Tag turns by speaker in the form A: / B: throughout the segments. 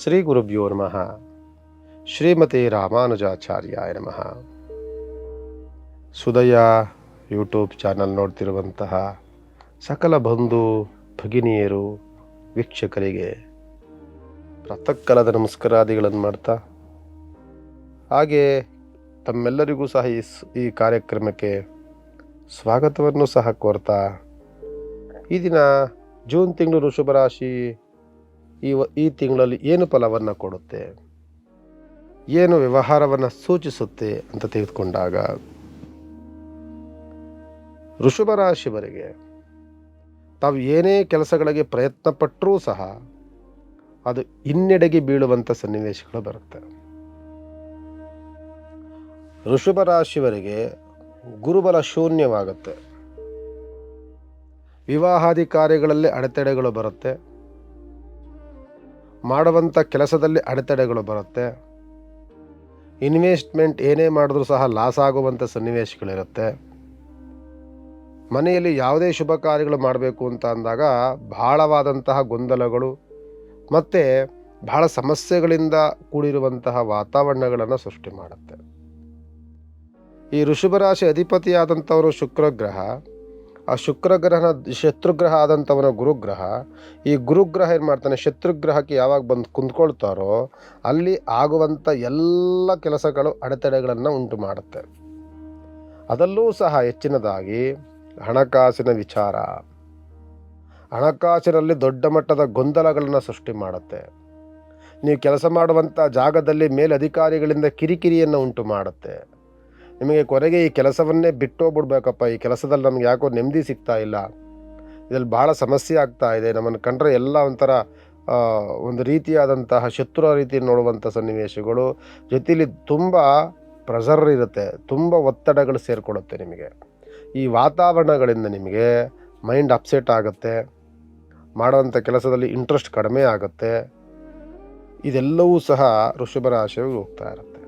A: ಶ್ರೀ ಗುರುಭ್ಯೋ ನಮಃ. ಶ್ರೀಮತಿ ರಾಮಾನುಜಾಚಾರ್ಯಾಯ ನಮಃ. ಸುದಯ ಯೂಟ್ಯೂಬ್ ಚಾನಲ್ ನೋಡ್ತಿರುವಂತಹ ಸಕಲ ಬಂಧು ಭಗಿನಿಯರು, ವೀಕ್ಷಕರಿಗೆ ಪ್ರಾತಃಕಾಲದ ನಮಸ್ಕಾರಾದಿಗಳನ್ನು ಮಾಡ್ತಾ, ಹಾಗೆ ತಮ್ಮೆಲ್ಲರಿಗೂ ಸಹ ಈ ಈ ಕಾರ್ಯಕ್ರಮಕ್ಕೆ ಸ್ವಾಗತವನ್ನು ಸಹ ಕೋರ್ತಾ, ಈ ದಿನ ಜೂನ್ ತಿಂಗಳು ಋಷಭ ರಾಶಿ ಈ ಈ ತಿಂಗಳಲ್ಲಿ ಏನು ಫಲವನ್ನು ಕೊಡುತ್ತೆ? ಏನು ವ್ಯವಹಾರವನ್ನು ಸೂಚಿಸುತ್ತೆ ಅಂತ ತೆಗೆದುಕೊಂಡಾಗ ಋಷಭ ರಾಶಿವರಿಗೆ ತಾವು ಏನೇ ಕೆಲಸಗಳಿಗೆ ಪ್ರಯತ್ನ ಪಟ್ಟರೂ ಸಹ ಅದು ಹಿನ್ನಡೆಗೆ ಬೀಳುವಂಥ ಸನ್ನಿವೇಶಗಳು ಬರುತ್ತೆ. ಋಷಭ ರಾಶಿವರಿಗೆ ಗುರುಬಲ ಶೂನ್ಯವಾಗುತ್ತೆ. ವಿವಾಹಾದಿ ಕಾರ್ಯಗಳಲ್ಲಿ ಅಡೆತಡೆಗಳು ಬರುತ್ತೆ. ಮಾಡುವಂಥ ಕೆಲಸದಲ್ಲಿ ಅಡೆತಡೆಗಳು ಬರುತ್ತೆ. ಇನ್ವೆಸ್ಟ್ಮೆಂಟ್ ಏನೇ ಮಾಡಿದ್ರೂ ಸಹ ಲಾಸ್ ಆಗುವಂಥ ಸನ್ನಿವೇಶಗಳಿರುತ್ತೆ. ಮನೆಯಲ್ಲಿ ಯಾವುದೇ ಶುಭ ಕಾರ್ಯಗಳು ಮಾಡಬೇಕು ಅಂತ ಅಂದಾಗ ಬಹಳವಾದಂತಹ ಗೊಂದಲಗಳು ಮತ್ತು ಬಹಳ ಸಮಸ್ಯೆಗಳಿಂದ ಕೂಡಿರುವಂತಹ ವಾತಾವರಣಗಳನ್ನು ಸೃಷ್ಟಿ ಮಾಡುತ್ತೆ. ಈ ಋಷಭರಾಶಿ ಅಧಿಪತಿಯಾದಂಥವರು ಶುಕ್ರಗ್ರಹ ಆ ಶುಕ್ರಗ್ರಹನ ಶತ್ರುಗ್ರಹ ಆದಂಥವನ ಗುರುಗ್ರಹ, ಈ ಗುರುಗ್ರಹ ಏನು ಮಾಡ್ತಾನೆ? ಶತ್ರುಗ್ರಹಕ್ಕೆ ಯಾವಾಗ ಬಂದು ಕುಂತ್ಕೊಳ್ತಾರೋ ಅಲ್ಲಿ ಆಗುವಂಥ ಎಲ್ಲ ಕೆಲಸಗಳು, ಅಡೆತಡೆಗಳನ್ನು ಉಂಟು ಮಾಡುತ್ತೆ. ಅದಲ್ಲೂ ಸಹ ಹೆಚ್ಚಿನದಾಗಿ ಹಣಕಾಸಿನ ವಿಚಾರ. ಹಣಕಾಸಿನಲ್ಲಿ ದೊಡ್ಡ ಮಟ್ಟದ ಗೊಂದಲಗಳನ್ನು ಸೃಷ್ಟಿ ಮಾಡುತ್ತೆ. ನೀವು ಕೆಲಸ ಮಾಡುವಂಥ ಜಾಗದಲ್ಲಿ ಮೇಲಧಿಕಾರಿಗಳಿಂದ ಕಿರಿಕಿರಿಯನ್ನು ಉಂಟು ಮಾಡುತ್ತೆ. ನಿಮಗೆ ಕೊನೆಗೆ ಈ ಕೆಲಸವನ್ನೇ ಬಿಟ್ಟೋಗ್ಬಿಡ್ಬೇಕಪ್ಪ. ಈ ಕೆಲಸದಲ್ಲಿ ನಮ್ಗೆ ಯಾಕೋ ನೆಮ್ಮದಿ ಸಿಗ್ತಾ ಇಲ್ಲ. ಇದರಲ್ಲಿ ಭಾಳ ಸಮಸ್ಯೆ ಆಗ್ತಾ ಇದೆ. ನಮ್ಮನ್ನು ಕಂಡ್ರೆ ಎಲ್ಲ ಒಂಥರ ಒಂದು ರೀತಿಯಾದಂತಹ ಶತ್ರು ರೀತಿ ನೋಡುವಂಥ ಸನ್ನಿವೇಶಗಳು. ಜೊತೆಯಲ್ಲಿ ತುಂಬ ಪ್ರೆಷರ್ ಇರುತ್ತೆ. ತುಂಬ ಒತ್ತಡಗಳು ಸೇರಿಕೊಡುತ್ತೆ ನಿಮಗೆ. ಈ ವಾತಾವರಣಗಳಿಂದ ನಿಮಗೆ ಮೈಂಡ್ ಅಪ್ಸೆಟ್ ಆಗುತ್ತೆ. ಮಾಡುವಂಥ ಕೆಲಸದಲ್ಲಿ ಇಂಟ್ರೆಸ್ಟ್ ಕಡಿಮೆ ಆಗುತ್ತೆ. ಇದೆಲ್ಲವೂ ಸಹ ಋಷಭರ ಆಶಯವಾಗಿ ಹೋಗ್ತಾ ಇರುತ್ತೆ.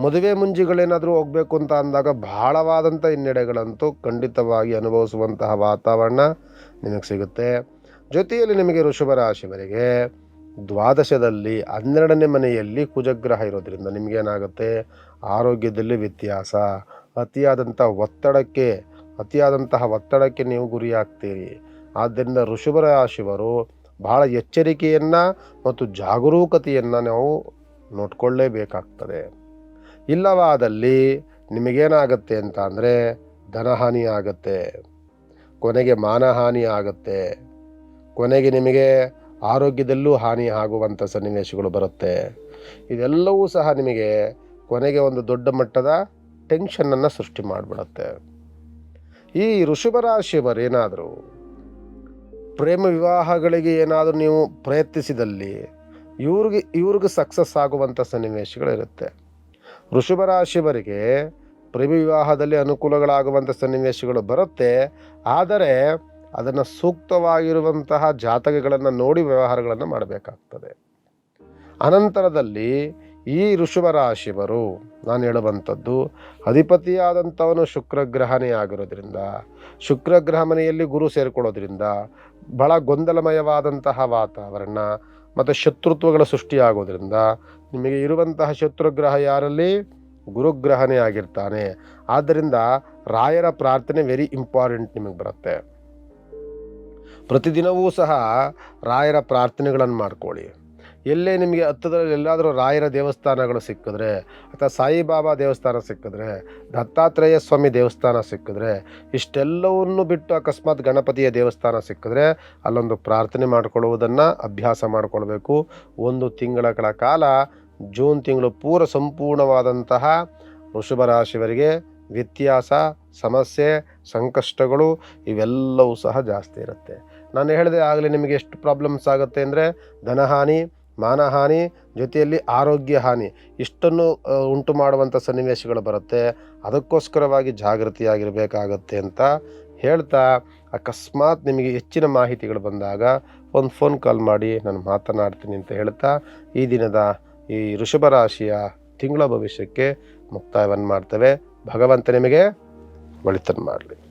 A: ಮದುವೆ ಮುಂಜಿಗಳೇನಾದರೂ ಹೋಗಬೇಕು ಅಂತ ಅಂದಾಗ ಬಹಳವಾದಂಥ ಹಿನ್ನಡೆಗಳಂತೂ ಖಂಡಿತವಾಗಿ ಅನುಭವಿಸುವಂತಹ ವಾತಾವರಣ ನಿಮಗೆ ಸಿಗುತ್ತೆ. ಜೊತೆಯಲ್ಲಿ ನಿಮಗೆ ರಾಶಿವರೆಗೆ ದ್ವಾದಶದಲ್ಲಿ ಹನ್ನೆರಡನೇ ಮನೆಯಲ್ಲಿ ಕುಜಗ್ರಹ ಇರೋದ್ರಿಂದ ನಿಮಗೇನಾಗುತ್ತೆ ಆರೋಗ್ಯದಲ್ಲಿ ವ್ಯತ್ಯಾಸ. ಅತಿಯಾದಂಥ ಒತ್ತಡಕ್ಕೆ, ಅತಿಯಾದಂತಹ ಒತ್ತಡಕ್ಕೆ ನೀವು ಗುರಿಯಾಗ್ತೀರಿ. ಆದ್ದರಿಂದ ವೃಷಭ ರಾಶಿಯವರು ಬಹಳ ಎಚ್ಚರಿಕೆಯನ್ನು ಮತ್ತು ಜಾಗರೂಕತೆಯನ್ನು ನಾವು ನೋಡ್ಕೊಳ್ಳೇಬೇಕಾಗ್ತದೆ. ಇಲ್ಲವಾದಲ್ಲಿ ನಿಮಗೇನಾಗುತ್ತೆ ಅಂತ ಅಂದರೆ ಧನಹಾನಿ ಆಗುತ್ತೆ, ಕೊನೆಗೆ ಮಾನಹಾನಿ ಆಗುತ್ತೆ, ಕೊನೆಗೆ ನಿಮಗೆ ಆರೋಗ್ಯದಲ್ಲೂ ಹಾನಿ ಆಗುವಂಥ ಸನ್ನಿವೇಶಗಳು ಬರುತ್ತೆ. ಇದೆಲ್ಲವೂ ಸಹ ನಿಮಗೆ ಕೊನೆಗೆ ಒಂದು ದೊಡ್ಡ ಮಟ್ಟದ ಟೆನ್ಷನನ್ನು ಸೃಷ್ಟಿ ಮಾಡಿಬಿಡುತ್ತೆ. ಈ ಋಷಭ ರಾಶಿಯವರೇನಾದರೂ ಪ್ರೇಮ ವಿವಾಹಗಳಿಗೆ ಏನಾದರೂ ನೀವು ಪ್ರಯತ್ನಿಸಿದಲ್ಲಿ ಇವ್ರಿಗೆ ಇವ್ರಿಗೆ ಸಕ್ಸಸ್ ಆಗುವಂಥ ಸನ್ನಿವೇಶಗಳಿರುತ್ತೆ. ವೃಷಭ ರಾಶಿಯವರಿಗೆ ಪ್ರೇಮಿ ವಿವಾಹದಲ್ಲಿ ಅನುಕೂಲಗಳಾಗುವಂಥ ಸನ್ನಿವೇಶಗಳು ಬರುತ್ತೆ. ಆದರೆ ಅದನ್ನು ಸೂಕ್ತವಾಗಿರುವಂತಹ ಜಾತಕಗಳನ್ನು ನೋಡಿ ವ್ಯವಹಾರಗಳನ್ನು ಮಾಡಬೇಕಾಗ್ತದೆ. ಅನಂತರದಲ್ಲಿ ಈ ಋಷಭ ರಾಶಿಯವರು, ನಾನು ಹೇಳುವಂಥದ್ದು, ಅಧಿಪತಿಯಾದಂಥವನು ಶುಕ್ರಗ್ರಹನೇ ಆಗಿರೋದ್ರಿಂದ, ಶುಕ್ರಗ್ರಹ ಮನೆಯಲ್ಲಿ ಗುರು ಸೇರಿಕೊಳ್ಳೋದ್ರಿಂದ ಬಹಳ ಗೊಂದಲಮಯವಾದಂತಹ ವಾತಾವರಣ ಮತ್ತು ಶತ್ರುತ್ವಗಳ ಸೃಷ್ಟಿಯಾಗೋದ್ರಿಂದ ನಿಮಗೆ ಇರುವಂತಹ ಶತ್ರುಗ್ರಹ ಯಾರಲ್ಲಿ? ಗುರುಗ್ರಹನೇ ಆಗಿರ್ತಾನೆ. ಆದ್ದರಿಂದ ರಾಯರ ಪ್ರಾರ್ಥನೆ ವೆರಿ ಇಂಪಾರ್ಟೆಂಟ್ ನಿಮಗೆ ಬರುತ್ತೆ. ಪ್ರತಿದಿನವೂ ಸಹ ರಾಯರ ಪ್ರಾರ್ಥನೆಗಳನ್ನು ಮಾಡ್ಕೊಳ್ಳಿ. ಎಲ್ಲೇ ನಿಮಗೆ ಹತ್ತದಲ್ಲಿ ಎಲ್ಲಾದರೂ ರಾಯರ ದೇವಸ್ಥಾನಗಳು ಸಿಕ್ಕಿದ್ರೆ, ಅಥವಾ ಸಾಯಿಬಾಬಾ ದೇವಸ್ಥಾನ ಸಿಕ್ಕಿದ್ರೆ, ದತ್ತಾತ್ರೇಯ ಸ್ವಾಮಿ ದೇವಸ್ಥಾನ ಸಿಕ್ಕಿದ್ರೆ, ಇಷ್ಟೆಲ್ಲವನ್ನು ಬಿಟ್ಟು ಅಕಸ್ಮಾತ್ ಗಣಪತಿಯ ದೇವಸ್ಥಾನ ಸಿಕ್ಕಿದ್ರೆ, ಅಲ್ಲೊಂದು ಪ್ರಾರ್ಥನೆ ಮಾಡಿಕೊಳ್ಳುವುದನ್ನು, ಅಭ್ಯಾಸ ಮಾಡಿಕೊಳ್ಬೇಕು. ಒಂದು ತಿಂಗಳ ಕಾಲ ಜೂನ್ ತಿಂಗಳು ಪೂರ ಸಂಪೂರ್ಣವಾದಂತಹ ವೃಷಭ ರಾಶಿಯವರಿಗೆ ವ್ಯತ್ಯಾಸ, ಸಮಸ್ಯೆ, ಸಂಕಷ್ಟಗಳು ಇವೆಲ್ಲವೂ ಸಹ ಜಾಸ್ತಿ ಇರುತ್ತೆ. ನಾನು ಹೇಳಿದೆ ಆಗಲೇ ನಿಮಗೆ ಎಷ್ಟು ಪ್ರಾಬ್ಲಮ್ಸ್ ಆಗುತ್ತೆ ಅಂದರೆ ಧನಹಾನಿ, ಮಾನಹಾನಿ, ಜೊತೆಯಲ್ಲಿ ಆರೋಗ್ಯ ಹಾನಿ ಇಷ್ಟನ್ನು ಉಂಟು ಮಾಡುವಂಥ ಸನ್ನಿವೇಶಗಳು ಬರುತ್ತೆ. ಅದಕ್ಕೋಸ್ಕರವಾಗಿ ಜಾಗೃತಿಯಾಗಿರಬೇಕಾಗತ್ತೆ ಅಂತ ಹೇಳ್ತಾ ಅಕಸ್ಮಾತ್ ನಿಮಗೆ ಹೆಚ್ಚಿನ ಮಾಹಿತಿಗಳು ಬಂದಾಗ ಒಂದು ಫೋನ್ ಕಾಲ್ ಮಾಡಿ ನಾನು ಮಾತನಾಡ್ತೀನಿ ಅಂತ ಹೇಳ್ತಾ ಈ ದಿನದ ಈ ಋಷಭ ರಾಶಿಯ ತಿಂಗಳ ಭವಿಷ್ಯಕ್ಕೆ ಮುಕ್ತಾಯವನ್ನು ಮಾಡ್ತೇವೆ. ಭಗವಂತ ನಿಮಗೆ ಒಳಿತನ್ನು ಮಾಡಲಿ.